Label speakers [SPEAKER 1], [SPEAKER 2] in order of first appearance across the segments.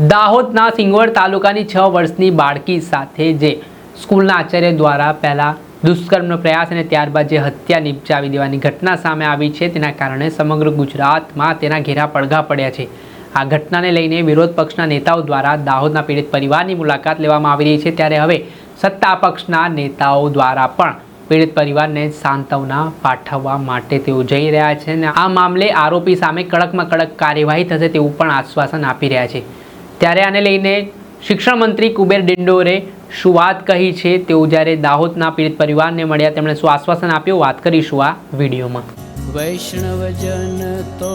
[SPEAKER 1] દાહોદના સિંગવડ તાલુકાની છ વર્ષની બાળકી સાથે જે સ્કૂલના આચાર્ય દ્વારા પહેલાં દુષ્કર્મનો પ્રયાસ અને ત્યારબાદ જે હત્યા નિપજાવી દેવાની ઘટના સામે આવી છે, તેના કારણે સમગ્ર ગુજરાતમાં તેના ઘેરા પડઘા પડ્યા છે. આ ઘટનાને લઈને વિરોધ પક્ષના નેતાઓ દ્વારા દાહોદના પીડિત પરિવારની મુલાકાત લેવામાં આવી રહી છે. ત્યારે હવે સત્તા પક્ષના નેતાઓ દ્વારા પણ પીડિત પરિવારને સાંત્વના પાઠવવા માટે તેઓ જઈ રહ્યા છે અને આ મામલે આરોપી સામે કડકમાં કડક કાર્યવાહી થશે તેવું પણ આશ્વાસન આપી રહ્યા છે. ત્યારે આને લઈને શિક્ષણ મંત્રી કુબેર ડિંડોરે શું વાત કહી છે તેઓ જ્યારે દાહોદના પીડિત પરિવારને મળ્યા તેમણે શું આશ્વાસન આપ્યું? વાત કરીશું આ વિડીયોમાં.
[SPEAKER 2] વૈષ્ણવજન તો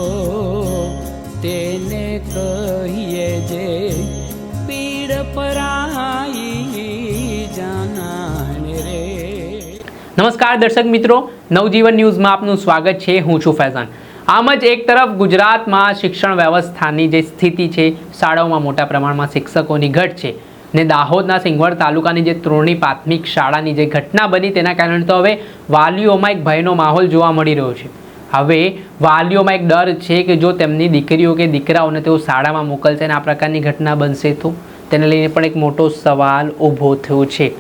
[SPEAKER 2] તેને કહીએ જે પીડ પરાઈ જાનાને રે.
[SPEAKER 1] નમસ્કાર દર્શક મિત્રો નવજીવન ન્યૂઝમાં આપનું સ્વાગત છે. હું છું ફૈઝાન. આમ જ એક તરફ ગુજરાતમાં શિક્ષણ વ્યવસ્થાની જે સ્થિતિ છે, શાળાઓમાં મોટા પ્રમાણમાં શિક્ષકોની ઘટ છે ને દાહોદના સિંગવડ તાલુકાની જે ત્રોણી પ્રાથમિક શાળાની જે ઘટના બની તેના કારણે તો હવે વાલીઓમાં એક ભયનો માહોલ જોવા મળી રહ્યો છે. હવે વાલીઓમાં એક ડર છે કે જો તેમની દીકરીઓ કે દીકરાઓને તેઓ શાળામાં મોકલશે અને આ પ્રકારની ઘટના બનશે તો? તેને લઈને પણ એક મોટો સવાલ ઊભો થયો છે.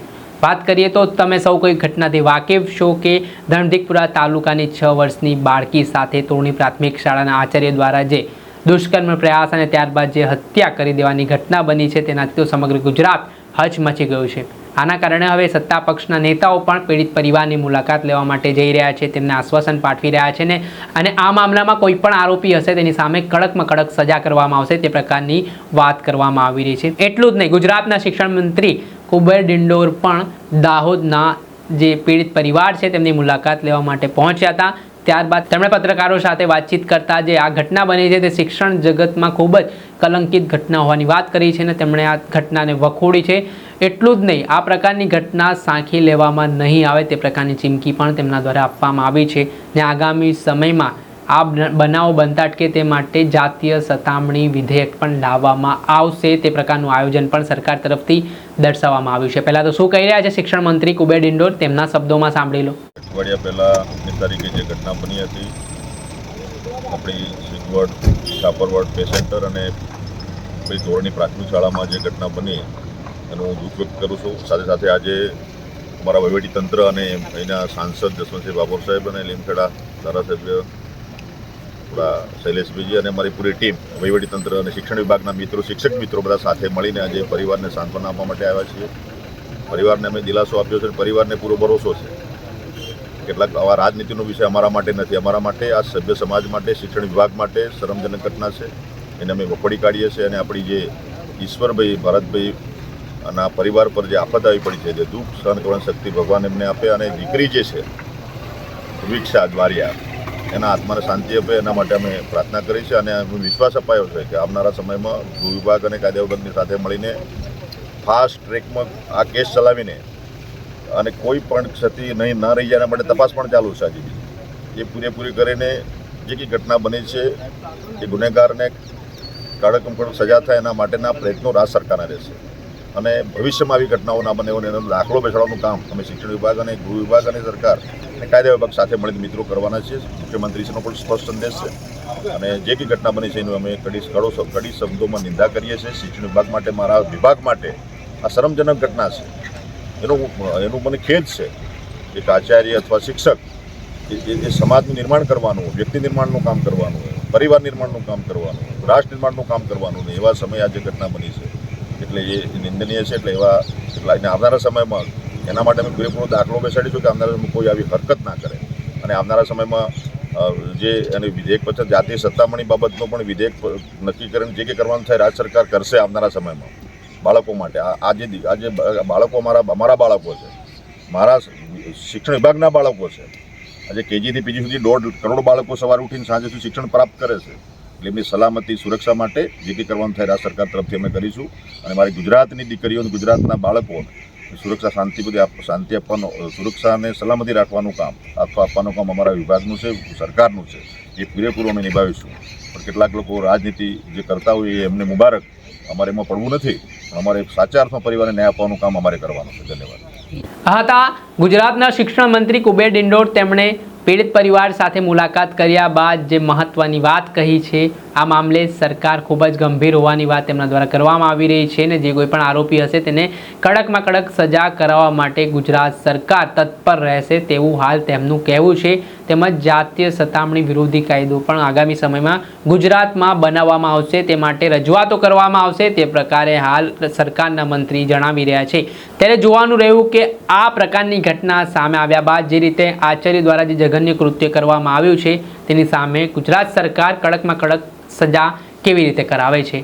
[SPEAKER 1] વાત કરીએ તો તમે સૌ કોઈ ઘટનાથી વાકેફ છો કે ધનધીકપુરા તાલુકાની છ વર્ષની બાળકી સાથે તોરણી પ્રાથમિક શાળાના આચાર્ય દ્વારા જે દુષ્કર્મ પ્રયાસ અને ત્યારબાદ જે હત્યા કરી દેવાની ઘટના બની છે, તેનાથી તો સમગ્ર ગુજરાત હચમચી ગયું છે. આના કારણે હવે સત્તા પક્ષના નેતાઓ પણ પીડિત પરિવારની મુલાકાત લેવા માટે જઈ રહ્યા છે, તેમને આશ્વાસન પાઠવી રહ્યા છે ને. અને આ મામલામાં કોઈ પણ આરોપી હશે તેની સામે કડકમાં કડક સજા કરવામાં આવશે તે પ્રકારની વાત કરવામાં આવી રહી છે. એટલું જ નહીં, ગુજરાતના શિક્ષણ મંત્રી કુબેર ડિંડોર પણ દાહોદના જે પીડિત પરિવાર છે તેમની મુલાકાત લેવા માટે પહોંચ્યા હતા. ત્યારબાદ તેમણે પત્રકારો સાથે વાતચીત કરતા જે આ ઘટના બની છે તે શિક્ષણ જગતમાં ખૂબ જ કલંકિત ઘટના હોવાની વાત કરી છે અને તેમણે આ ઘટનાને વખોડી છે. એટલું જ નહીં, આ પ્રકારની ઘટના સાંખી લેવામાં નહીં આવે તે પ્રકારની ચીમકી પણ તેમના દ્વારા આપવામાં આવી છે ને આગામી સમયમાં આ બનાવો બનતા અટકે તે માટે જાતીય સતામણી વિધેયક પણ લાવવામાં આવશે તે પ્રકારનું આયોજન પણ સરકાર તરફથી દર્શાવવામાં આવ્યું છે. પહેલાં તો શું કહી રહ્યા છે શિક્ષણ મંત્રી કુબેર ડિંડોર? તેમના શબ્દોમાં સાંભળી લો.
[SPEAKER 3] અઠવાડિયા પહેલાંની તારીખે જે ઘટના બની હતી, આપણી સિગવડ કાપરવડ પેસેન્ટર અને આપણી ધોરણી પ્રાથમિક શાળામાં જે ઘટના બની એનું હું દુઃખ વ્યક્ત કરું છું. સાથે સાથે આજે અમારા વહીવટીતંત્ર અને અહીંના સાંસદ જસવંતસિંહ બાબોર સાહેબ અને લીમખેડા ધારાસભ્ય આપણા શૈલેષભાઈજી અને મારી પૂરી ટીમ, વહીવટીતંત્ર અને શિક્ષણ વિભાગના મિત્રો, શિક્ષક મિત્રો બધા સાથે મળીને આજે પરિવારને સાંત્વના આપવા માટે આવ્યા છીએ. પરિવારને અમે દિલાસો આપ્યો છે અને પરિવારને પૂરો ભરોસો છે. કેટલાક આવા રાજનીતિનો વિષય અમારા માટે નથી. અમારા માટે, આ સભ્ય સમાજ માટે, શિક્ષણ વિભાગ માટે શરમજનક ઘટના છે. એને અમે વખોડી કાઢીએ છીએ અને આપણી જે ઈશ્વરભાઈ, ભરતભાઈ અને આ પરિવાર પર જે આફત આવી પડી છે, જે દુઃખ સહન શક્તિ ભગવાન એમને આપે અને દીકરી જે છે વિક્ષા દ્વારિયા, એના આત્માને શાંતિ આપે, એના માટે અમે પ્રાર્થના કરી છે અને અમે વિશ્વાસ અપાયો છે કે આવનારા સમયમાં ગૃહ વિભાગ અને કાયદા વિભાગની સાથે મળીને ફાસ્ટ ટ્રેકમાં આ કેસ ચલાવીને અને કોઈ પણ ક્ષતિ નહીં, ન રહી જાય એના માટે તપાસ પણ ચાલુ છે હજી એ પૂરેપૂરી કરીને જે કંઈ ઘટના બની છે, એ ગુનેગારને કડક સજા થાય એના માટેના પ્રયત્નો રાજ્ય સરકારના રહેશે. અને ભવિષ્યમાં આવી ઘટનાઓ ના બને એનો દાખલો બેસાડવાનું કામ અમે શિક્ષણ વિભાગ અને ગૃહ વિભાગ અને સરકાર અને કાયદા વિભાગ સાથે મળીને મિત્રો કરવાના છીએ. મુખ્યમંત્રીશ્રીનો પણ સ્પષ્ટ સંદેશ છે. અને જે કંઈ ઘટના બની છે એનું અમે કડી કડો કડી શબ્દોમાં નિંદા કરીએ છીએ. શિક્ષણ વિભાગ માટે, મારા વિભાગ માટે આ શરમજનક ઘટના છે. એનું એનું મને ખેદ છે એક આચાર્ય અથવા શિક્ષક એ- સમાજનું નિર્માણ કરવાનું, વ્યક્તિ નિર્માણનું કામ કરવાનું, પરિવાર નિર્માણનું કામ કરવાનું, રાષ્ટ્ર નિર્માણનું કામ કરવાનું ને એવા સમયે આજે ઘટના બની છે એટલે એ નિંદનીય છે, એટલે એવા એટલે આવનારા સમયમાં એના માટે અમે પૂરેપૂરો દાખલો બેસાડીશું કે આવનારા સમયમાં કોઈ આવી હરકત ના કરે. અને આવનારા સમયમાં જે એને વિધેયક પછી જાતીય સત્તામણી બાબતનો પણ વિધેયક નક્કી કરીને જે કંઈ કરવાનું થાય, રાજ્ય સરકાર કરશે આવનારા સમયમાં. બાળકો માટે. આજે જે દી- આ જે બ- બાળકો મારા અમારા બાળકો છે. મારા શિક્ષણ વિભાગના બાળકો છે. આજે કેજીથી પીજી સુધી દોઢ કરોડ બાળકો સવારે ઉઠીને સાંજે સુધી શિક્ષણ પ્રાપ્ત કરે છે. એટલે એમની સલામતી સુરક્ષા માટે જે કંઈ કરવાનું થાય રાજ્ય સરકાર તરફથી અમે કરીશું. અને મારી ગુજરાતની દીકરીઓ અને ગુજરાતના બાળકોને સુરક્ષા શાંતિ બધી શાંતિ આપવાનું સુરક્ષા અને સલામતી રાખવાનું કામ આપવા આપવાનું કામ અમારા વિભાગનું છે, સરકારનું છે, એ પૂરેપૂરું અમે નિભાવીશું. પણ કેટલાક લોકો રાજનીતિ જે કરતા હોય એ એમને મુબારક. અમારે એમાં પડવું નથી અમારે સાચા અર્થમાં પરિવારને ન્યાય આપવાનું કામ અમારે કરવાનું છે. ધન્યવાદ.
[SPEAKER 1] હતા ગુજરાતના શિક્ષણ મંત્રી કુબેર ડિંડોર તેમણે પીડિત પરિવાર સાથે મુલાકાત કર્યા બાદ જે મહત્વની વાત કહી છે, આ મામલે સરકાર ખૂબ જ ગંભીર હોવાની વાત તેમના દ્વારા કરવામાં આવી રહી છે અને જે કોઈ પણ આરોપી હશે તેને કડકમાં કડક સજા કરાવવા માટે ગુજરાત સરકાર તત્પર રહેશે તેવું હાલ તેમનું કહેવું છે. તેમજ જાતીય સતામણી વિરોધી કાયદો પણ આગામી સમયમાં ગુજરાતમાં બનાવવામાં આવશે. તે માટે રજૂઆતો કરવામાં આવશે. તે પ્રકારે હાલ સરકારના મંત્રી જણાવી રહ્યા છે. ત્યારે જોવાનું રહ્યું કે આ પ્રકારની ઘટના સામે આવ્યા બાદ જે રીતે આચાર્ય દ્વારા જે જઘન્ય કૃત્ય કરવામાં આવ્યું છે, તેની સામે ગુજરાત સરકાર કડકમાં કડક સજા કેવી રીતે કરાવે છે?